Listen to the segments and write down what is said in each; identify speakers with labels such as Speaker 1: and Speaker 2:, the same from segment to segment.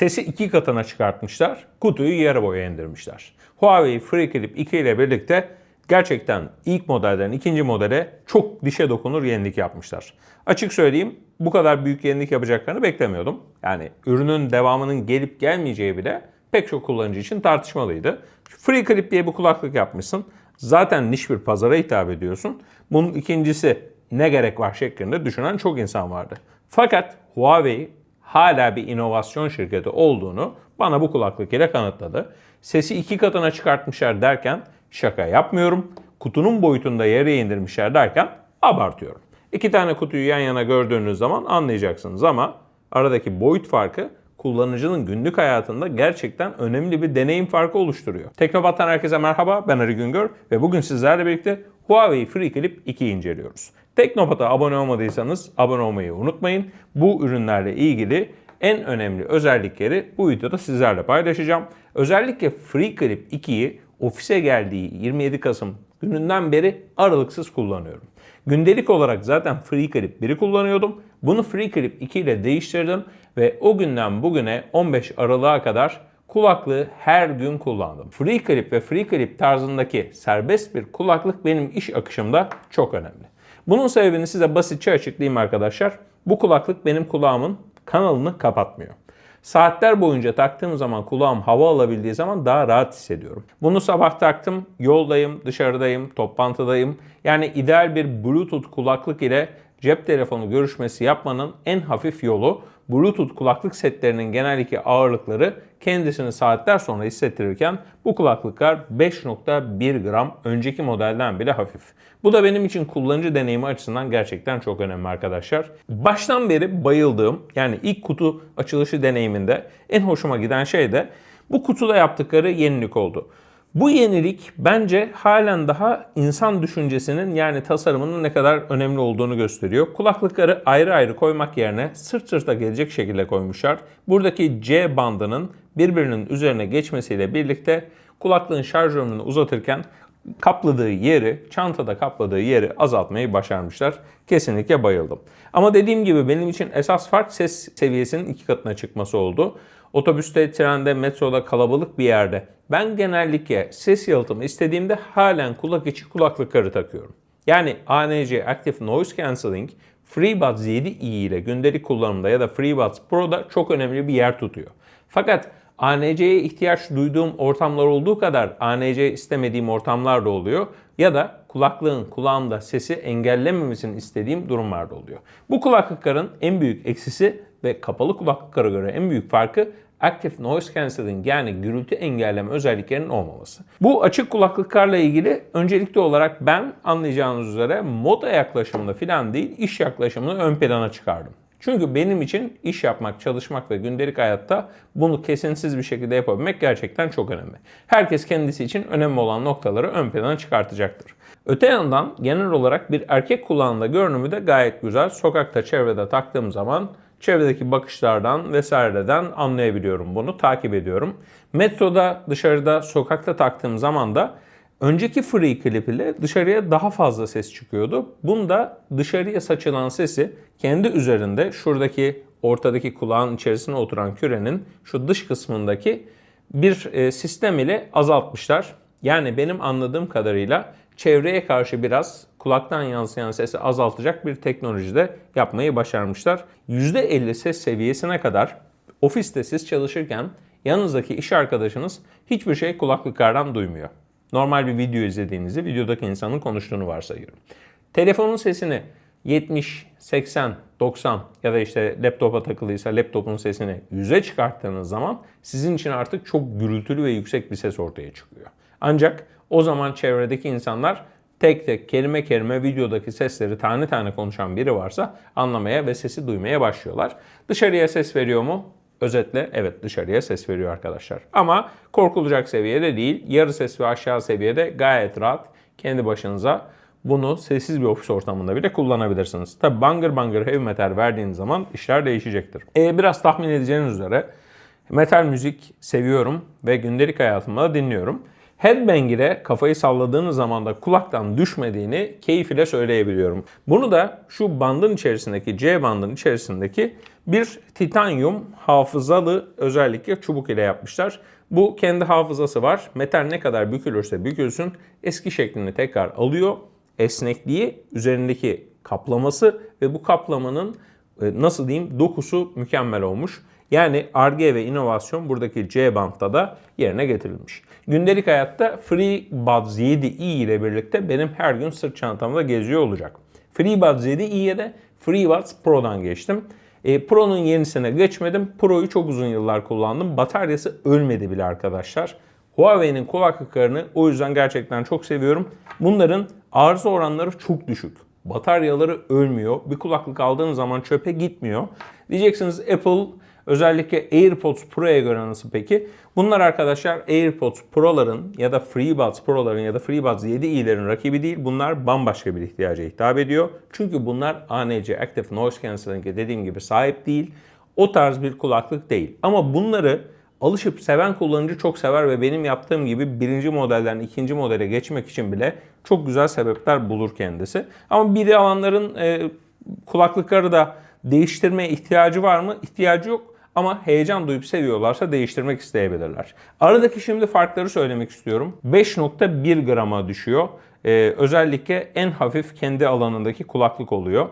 Speaker 1: Sesi iki katına çıkartmışlar. Kutuyu yarı boya indirmişler. Huawei FreeClip 2 ile birlikte gerçekten ilk modelden ikinci modele çok dişe dokunur yenilik yapmışlar. Açık söyleyeyim bu kadar büyük yenilik yapacaklarını beklemiyordum. Yani ürünün devamının gelip gelmeyeceği bile pek çok kullanıcı için tartışmalıydı. FreeClip diye bir kulaklık yapmışsın. Zaten niş bir pazara hitap ediyorsun. Bunun ikincisi ne gerek var şeklinde düşünen çok insan vardı. Fakat Huawei hala bir inovasyon şirketi olduğunu bana bu kulaklık ile kanıtladı. Sesi iki katına çıkartmışlar derken şaka yapmıyorum. Kutunun boyutunda yarıya indirmişler derken abartıyorum. İki tane kutuyu yan yana gördüğünüz zaman anlayacaksınız ama aradaki boyut farkı kullanıcının günlük hayatında gerçekten önemli bir deneyim farkı oluşturuyor. Teknopat'tan herkese merhaba, ben Ali Güngör ve bugün sizlerle birlikte Huawei FreeClip 2'yi inceliyoruz. Teknopat'a abone olmadıysanız abone olmayı unutmayın. Bu ürünlerle ilgili en önemli özellikleri bu videoda sizlerle paylaşacağım. Özellikle FreeClip 2'yi ofise geldiği 27 Kasım gününden beri aralıksız kullanıyorum. Gündelik olarak zaten FreeClip 1'i kullanıyordum. Bunu FreeClip 2 ile değiştirdim ve o günden bugüne 15 Aralık'a kadar kulaklığı her gün kullandım. FreeClip ve FreeClip tarzındaki serbest bir kulaklık benim iş akışımda çok önemli. Bunun sebebini size basitçe açıklayayım arkadaşlar. Bu kulaklık benim kulağımın kanalını kapatmıyor. Saatler boyunca taktığım zaman kulağım hava alabildiği zaman daha rahat hissediyorum. Bunu sabah taktım, yoldayım, dışarıdayım, toplantıdayım. Yani ideal bir Bluetooth kulaklık ile cep telefonu görüşmesi yapmanın en hafif yolu Bluetooth kulaklık setlerinin genellikle ağırlıkları kendisini saatler sonra hissettirirken bu kulaklıklar 5.1 gram önceki modelden bile hafif. Bu da benim için kullanıcı deneyimi açısından gerçekten çok önemli arkadaşlar. Baştan beri bayıldığım yani ilk kutu açılışı deneyiminde en hoşuma giden şey de bu kutuda yaptıkları yenilik oldu. Bu yenilik bence halen daha insan düşüncesinin yani tasarımının ne kadar önemli olduğunu gösteriyor. Kulaklıkları ayrı ayrı koymak yerine sırt sırta gelecek şekilde koymuşlar. Buradaki C bandının birbirinin üzerine geçmesiyle birlikte kulaklığın şarj ömrünü uzatırken kapladığı yeri, çantada kapladığı yeri azaltmayı başarmışlar. Kesinlikle bayıldım. Ama dediğim gibi benim için esas fark ses seviyesinin iki katına çıkması oldu. Otobüste, trende, metroda kalabalık bir yerde ben genellikle ses yalıtımı istediğimde halen kulak içi kulaklıkları takıyorum. Yani ANC Active Noise Cancelling FreeBuds 7i ile gündelik kullanımda ya da FreeBuds Pro'da çok önemli bir yer tutuyor. Fakat ANC'ye ihtiyaç duyduğum ortamlar olduğu kadar ANC istemediğim ortamlar da oluyor. Ya da kulaklığın kulağımda sesi engellememesini istediğim durumlar da oluyor. Bu kulaklıkların en büyük eksisi ve kapalı kulaklıklara göre en büyük farkı Active Noise Cancelling yani gürültü engelleme özelliklerinin olmaması. Bu açık kulaklıklarla ilgili öncelikli olarak ben anlayacağınız üzere moda yaklaşımında falan değil iş yaklaşımını ön plana çıkardım. Çünkü benim için iş yapmak, çalışmak ve gündelik hayatta bunu kesintisiz bir şekilde yapabilmek gerçekten çok önemli. Herkes kendisi için önemli olan noktaları ön plana çıkartacaktır. Öte yandan genel olarak bir erkek kulağında görünümü de gayet güzel. Sokakta, çevrede taktığım zaman çevredeki bakışlardan vesaireden anlayabiliyorum bunu, takip ediyorum. Metroda, dışarıda, sokakta taktığım zaman da önceki free clip ile dışarıya daha fazla ses çıkıyordu. Bunda dışarıya saçılan sesi kendi üzerinde şuradaki ortadaki kulağın içerisine oturan kürenin şu dış kısmındaki bir e, sistem ile azaltmışlar. Yani benim anladığım kadarıyla çevreye karşı biraz kulaktan yansıyan sesi azaltacak bir teknolojide yapmayı başarmışlar. %50 ses seviyesine kadar ofiste siz çalışırken yanınızdaki iş arkadaşınız hiçbir şey kulaklıklardan duymuyor. Normal bir video izlediğinizde videodaki insanın konuştuğunu varsayıyorum. Telefonun sesini 70, 80, 90 ya da işte laptopa takılıysa laptopun sesini 100'e çıkarttığınız zaman sizin için artık çok gürültülü ve yüksek bir ses ortaya çıkıyor. Ancak o zaman çevredeki insanlar tek tek kelime kelime videodaki sesleri tane tane konuşan biri varsa anlamaya ve sesi duymaya başlıyorlar. Dışarıya ses veriyor mu? Özetle evet dışarıya ses veriyor arkadaşlar. Ama korkulacak seviyede değil. Yarı ses ve aşağı seviyede gayet rahat kendi başınıza bunu sessiz bir ofis ortamında bile kullanabilirsiniz. Tabi bangır bangır heavy metal verdiğiniz zaman işler değişecektir. Ee, biraz tahmin edeceğiniz üzere metal müzik seviyorum ve gündelik hayatımda da dinliyorum. Headbang kafayı salladığınız zaman da kulaktan düşmediğini keyif ile söyleyebiliyorum. Bunu da şu bandın içerisindeki, C bandın içerisindeki bir titanyum hafızalı özellikle çubuk ile yapmışlar. Bu kendi hafızası var. Metal ne kadar bükülürse bükülsün eski şeklini tekrar alıyor. Esnekliği, üzerindeki kaplaması ve bu kaplamanın e, nasıl diyeyim dokusu mükemmel olmuş. Yani Ar-Ge ve inovasyon buradaki C bantta da yerine getirilmiş. Gündelik hayatta FreeBuds 7i ile birlikte benim her gün sırt çantamda geziyor olacak. FreeBuds 7i'ye de FreeBuds Pro'dan geçtim. E, Pro'nun yenisine geçmedim. Pro'yu çok uzun yıllar kullandım. Bataryası ölmedi bile arkadaşlar. Huawei'nin kulaklıklarını o yüzden gerçekten çok seviyorum. Bunların arıza oranları çok düşük. Bataryaları ölmüyor. Bir kulaklık aldığınız zaman çöpe gitmiyor. Diyeceksiniz Apple özellikle AirPods Pro'ya göre nasıl peki? Bunlar arkadaşlar AirPods Pro'ların ya da FreeBuds Pro'ların ya da FreeBuds 7i'lerin rakibi değil. Bunlar bambaşka bir ihtiyaca hitap ediyor. Çünkü bunlar ANC Active Noise Cancelling'e dediğim gibi sahip değil. O tarz bir kulaklık değil. Ama bunları alışıp seven kullanıcı çok sever ve benim yaptığım gibi birinci modelden ikinci modele geçmek için bile çok güzel sebepler bulur kendisi. Ama biri alanların e, kulaklıkları da değiştirmeye ihtiyacı var mı? İhtiyacı yok. Ama heyecan duyup seviyorlarsa değiştirmek isteyebilirler. Aradaki şimdi farkları söylemek istiyorum. 5.1 grama düşüyor. Ee, özellikle en hafif kendi alanındaki kulaklık oluyor.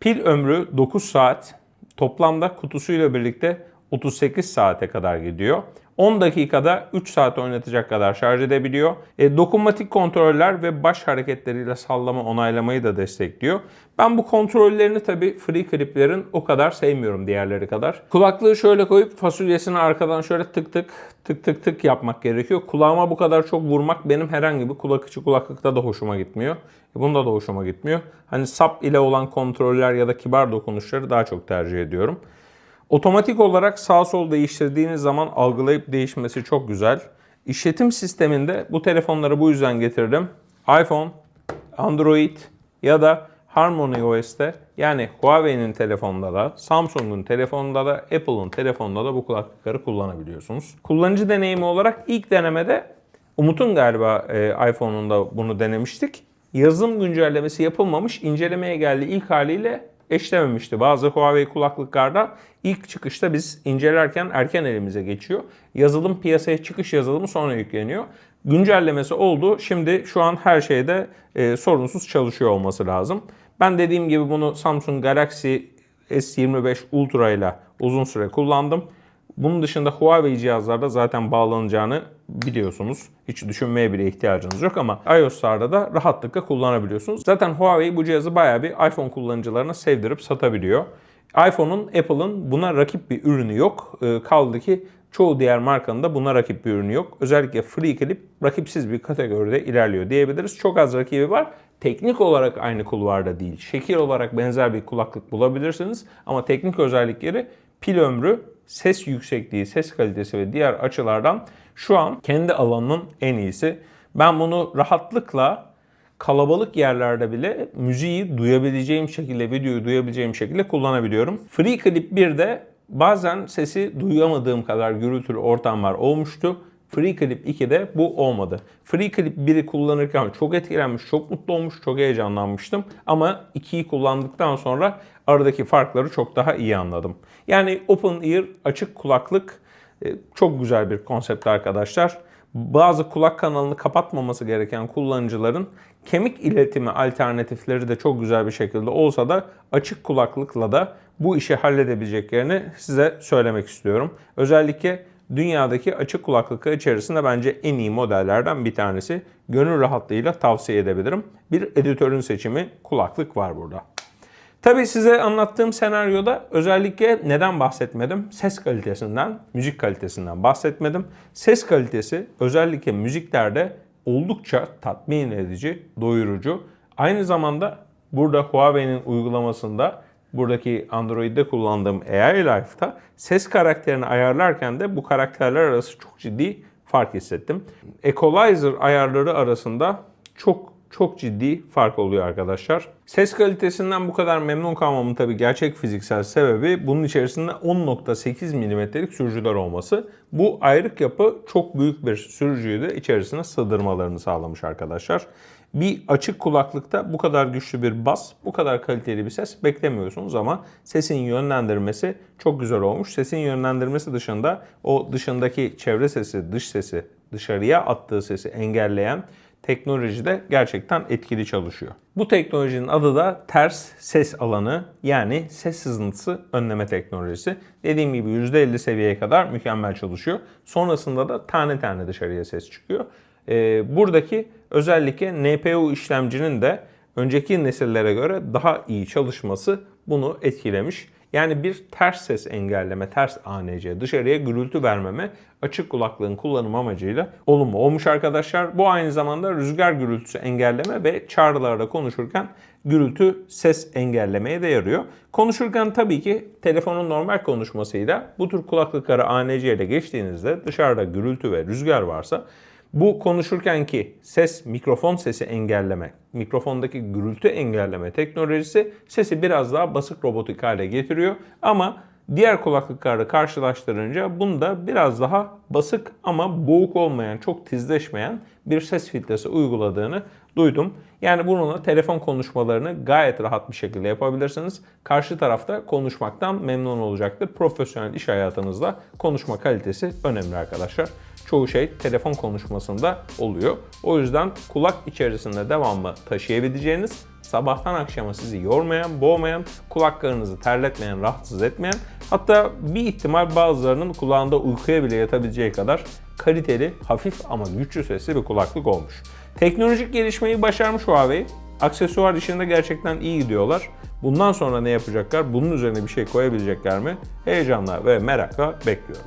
Speaker 1: Pil ömrü 9 saat. Toplamda kutusuyla birlikte 38 saate kadar gidiyor. 10 dakikada 3 saat oynatacak kadar şarj edebiliyor. E, dokunmatik kontroller ve baş hareketleriyle sallama onaylamayı da destekliyor. Ben bu kontrollerini tabii free cliplerin o kadar sevmiyorum diğerleri kadar. Kulaklığı şöyle koyup fasulyesini arkadan şöyle tık tık tık tık tık yapmak gerekiyor. Kulağıma bu kadar çok vurmak benim herhangi bir kulak içi kulaklıkta da hoşuma gitmiyor. E, bunda da hoşuma gitmiyor. Hani sap ile olan kontroller ya da kibar dokunuşları daha çok tercih ediyorum. Otomatik olarak sağ sol değiştirdiğiniz zaman algılayıp değişmesi çok güzel. İşletim sisteminde bu telefonları bu yüzden getirdim. iPhone, Android ya da Harmony OS'te yani Huawei'nin telefonunda da, Samsung'un telefonunda da, Apple'ın telefonunda da bu kulaklıkları kullanabiliyorsunuz. Kullanıcı deneyimi olarak ilk denemede Umut'un galiba e, iPhone'unda bunu denemiştik. Yazılım güncellemesi yapılmamış, incelemeye geldi ilk haliyle eşlememişti. Bazı Huawei kulaklıklarda ilk çıkışta biz incelerken erken elimize geçiyor. Yazılım piyasaya çıkış yazılımı sonra yükleniyor. Güncellemesi oldu. Şimdi şu an her şeyde e, sorunsuz çalışıyor olması lazım. Ben dediğim gibi bunu Samsung Galaxy S25 Ultra ile uzun süre kullandım. Bunun dışında Huawei cihazlarda zaten bağlanacağını biliyorsunuz. Hiç düşünmeye bile ihtiyacınız yok ama iOS'larda da rahatlıkla kullanabiliyorsunuz. Zaten Huawei bu cihazı bayağı bir iPhone kullanıcılarına sevdirip satabiliyor. iPhone'un, Apple'ın buna rakip bir ürünü yok. Ee, kaldı ki çoğu diğer markanın da buna rakip bir ürünü yok. Özellikle FreeClip rakipsiz bir kategoride ilerliyor diyebiliriz. Çok az rakibi var. Teknik olarak aynı kulvarda değil. Şekil olarak benzer bir kulaklık bulabilirsiniz ama teknik özellikleri pil ömrü, ses yüksekliği, ses kalitesi ve diğer açılardan şu an kendi alanının en iyisi. Ben bunu rahatlıkla kalabalık yerlerde bile müziği duyabileceğim şekilde, videoyu duyabileceğim şekilde kullanabiliyorum. Free Clip 1'de bazen sesi duyamadığım kadar gürültülü ortamlar olmuştu. Free Clip 2'de bu olmadı. Free Clip 1'i kullanırken çok etkilenmiş, çok mutlu olmuş, çok heyecanlanmıştım. Ama 2'yi kullandıktan sonra aradaki farkları çok daha iyi anladım. Yani Open Ear açık kulaklık e, çok güzel bir konsept arkadaşlar. Bazı kulak kanalını kapatmaması gereken kullanıcıların kemik iletimi alternatifleri de çok güzel bir şekilde olsa da açık kulaklıkla da bu işi halledebileceklerini size söylemek istiyorum. Özellikle dünyadaki açık kulaklıklar içerisinde bence en iyi modellerden bir tanesi. Gönül rahatlığıyla tavsiye edebilirim. Bir editörün seçimi kulaklık var burada. Tabii size anlattığım senaryoda özellikle neden bahsetmedim? Ses kalitesinden, müzik kalitesinden bahsetmedim. Ses kalitesi özellikle müziklerde oldukça tatmin edici, doyurucu. Aynı zamanda burada Huawei'nin uygulamasında buradaki Android'de kullandığım AI Life'ta ses karakterini ayarlarken de bu karakterler arası çok ciddi fark hissettim. Equalizer ayarları arasında çok çok ciddi fark oluyor arkadaşlar. Ses kalitesinden bu kadar memnun kalmamın tabii gerçek fiziksel sebebi bunun içerisinde 10.8 mm'lik sürücüler olması. Bu ayrık yapı çok büyük bir sürücüyü de içerisine sığdırmalarını sağlamış arkadaşlar. Bir açık kulaklıkta bu kadar güçlü bir bas, bu kadar kaliteli bir ses beklemiyorsunuz ama sesin yönlendirmesi çok güzel olmuş. Sesin yönlendirmesi dışında o dışındaki çevre sesi, dış sesi, dışarıya attığı sesi engelleyen teknoloji de gerçekten etkili çalışıyor. Bu teknolojinin adı da ters ses alanı yani ses sızıntısı önleme teknolojisi. Dediğim gibi %50 seviyeye kadar mükemmel çalışıyor. Sonrasında da tane tane dışarıya ses çıkıyor. Ee, buradaki özellikle NPU işlemcinin de önceki nesillere göre daha iyi çalışması bunu etkilemiş. Yani bir ters ses engelleme, ters ANC, dışarıya gürültü vermeme açık kulaklığın kullanım amacıyla olumlu olmuş arkadaşlar. Bu aynı zamanda rüzgar gürültüsü engelleme ve çağrılarda konuşurken gürültü ses engellemeye de yarıyor. Konuşurken tabii ki telefonun normal konuşmasıyla bu tür kulaklıkları ANC ile geçtiğinizde dışarıda gürültü ve rüzgar varsa bu konuşurkenki ses, mikrofon sesi engelleme, mikrofondaki gürültü engelleme teknolojisi sesi biraz daha basık robotik hale getiriyor. Ama diğer kulaklıklarla karşılaştırınca bunda biraz daha basık ama boğuk olmayan, çok tizleşmeyen bir ses filtresi uyguladığını duydum. Yani bununla telefon konuşmalarını gayet rahat bir şekilde yapabilirsiniz. Karşı tarafta konuşmaktan memnun olacaktır. Profesyonel iş hayatınızda konuşma kalitesi önemli arkadaşlar çoğu şey telefon konuşmasında oluyor. O yüzden kulak içerisinde devamlı taşıyabileceğiniz, sabahtan akşama sizi yormayan, boğmayan, kulaklarınızı terletmeyen, rahatsız etmeyen, hatta bir ihtimal bazılarının kulağında uykuya bile yatabileceği kadar kaliteli, hafif ama güçlü sesli bir kulaklık olmuş. Teknolojik gelişmeyi başarmış Huawei. Aksesuar işinde gerçekten iyi gidiyorlar. Bundan sonra ne yapacaklar? Bunun üzerine bir şey koyabilecekler mi? Heyecanla ve merakla bekliyorum.